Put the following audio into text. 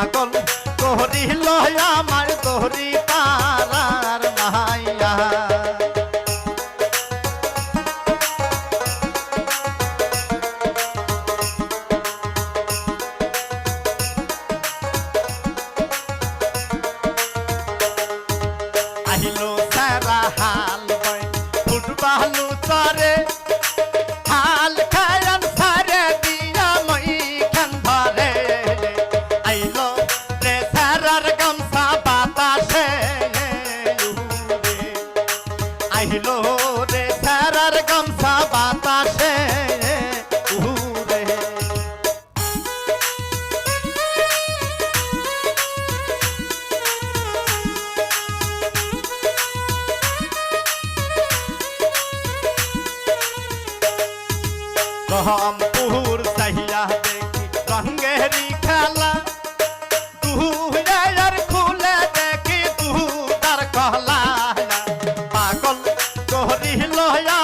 পাগল। তোহরি লয়া মার তোহরি পারার মাইয়া। আহিলো ছিল রে ফেরার গামছা বাতাসে রহমপুর সহিয়া দেখি রঙ্গেরি हिलो या